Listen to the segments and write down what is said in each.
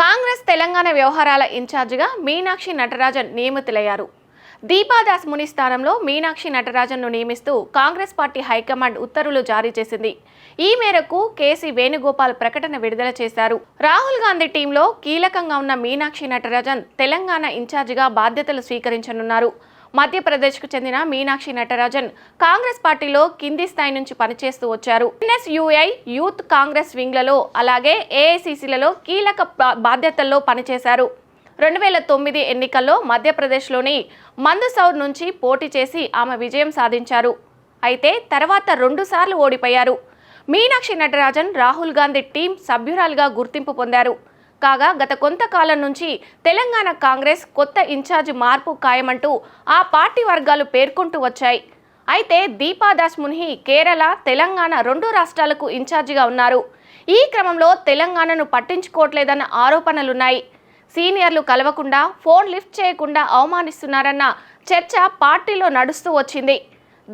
కాంగ్రెస్ తెలంగాణ వ్యవహారాల ఇన్ఛార్జిగా మీనాక్షి నటరాజన్ నియమితులయ్యారు. దీపాదాస్ ముని స్థానంలో మీనాక్షి నటరాజన్ను నియమిస్తూ కాంగ్రెస్ పార్టీ హైకమాండ్ ఉత్తర్వులు జారీ చేసింది. ఈ మేరకు కేసీ వేణుగోపాల్ ప్రకటన విడుదల చేశారు. రాహుల్ గాంధీ టీంలో కీలకంగా ఉన్న మీనాక్షి నటరాజన్ తెలంగాణ ఇన్ఛార్జిగా బాధ్యతలు స్వీకరించనున్నారు. మధ్యప్రదేశ్కు చెందిన మీనాక్షి నటరాజన్ కాంగ్రెస్ పార్టీలో కింది స్థాయి నుంచి పనిచేస్తూ వచ్చారు. ఎన్ఎస్యుఐ యూత్ కాంగ్రెస్ వింగ్లలో అలాగే ఏఐసిసిలలో కీలక బాధ్యతల్లో పనిచేశారు. రెండు వేల తొమ్మిది ఎన్నికల్లో మధ్యప్రదేశ్లోని మందుసౌర్ నుంచి పోటీ చేసి ఆమె విజయం సాధించారు. అయితే తర్వాత రెండుసార్లు ఓడిపోయారు. మీనాక్షి నటరాజన్ రాహుల్ గాంధీ టీం సభ్యురాలుగా గుర్తింపు పొందారు. కాగా గత కొంతకాలం నుంచి తెలంగాణ కాంగ్రెస్ కొత్త ఇన్ఛార్జ్ మార్పు ఖాయమంటూ ఆ పార్టీ వర్గాలు పేర్కొంటూ వచ్చాయి. అయితే దీపాదాస్ మున్హి కేరళ తెలంగాణ రెండు రాష్ట్రాలకు ఇన్ఛార్జిగా ఉన్నారు. ఈ క్రమంలో తెలంగాణను పట్టించుకోవట్లేదన్న ఆరోపణలున్నాయి. సీనియర్లు కలవకుండా ఫోన్ లిఫ్ట్ చేయకుండా అవమానిస్తున్నారన్న చర్చ పార్టీలో నడుస్తూ వచ్చింది.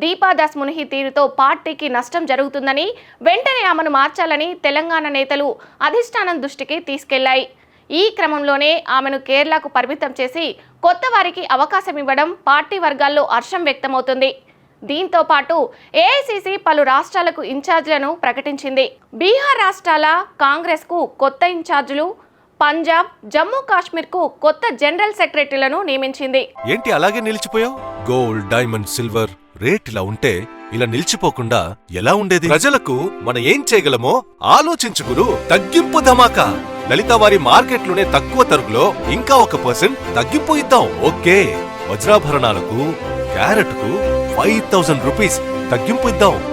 దీపాదాస్ మునిహి తీరుతో పార్టీకి నష్టం జరుగుతుందని వెంటనే ఆమెను మార్చాలని తెలంగాణ నేతలు అధిష్టానం దృష్టికి తీసుకెళ్ళాయి. ఈ క్రమంలోనే ఆమెను కేరళకు పరిమితం చేసి కొత్త వారికి అవకాశం ఇవ్వడం పార్టీ వర్గాల్లో హర్షం వ్యక్తమవుతుంది. దీంతో పాటు ఏఐసిసి పలు రాష్ట్రాలకు ఇన్ఛార్జీలను ప్రకటించింది. బీహార్ రాష్ట్రాల కాంగ్రెస్కు కొత్త ఇన్ఛార్జీలు పంజాబ్ జమ్మూ కాశ్మీర్కు కొత్త జనరల్ సెక్రటరీలను నియమించింది. ఏంటి అలాగే నిలిచిపోయావు? Gold diamond silver. రేట్ ఇలా ఉంటే ఇలా నిలిచిపోకుండా ఎలా ఉండేది? ప్రజలకు మనం ఏం చేయగలమో ఆలోచించుకురు తగ్గింపు ధమాకా. లలిత వారి మార్కెట్లోనే తక్కువ తరుగులో ఇంకా ఒక పర్సెంట్ తగ్గింపు ఇద్దాం. ఓకే. వజ్రాభరణాలకు క్యారెట్కు ఫైవ్ థౌసండ్ రూపీస్ తగ్గింపు ఇద్దాం.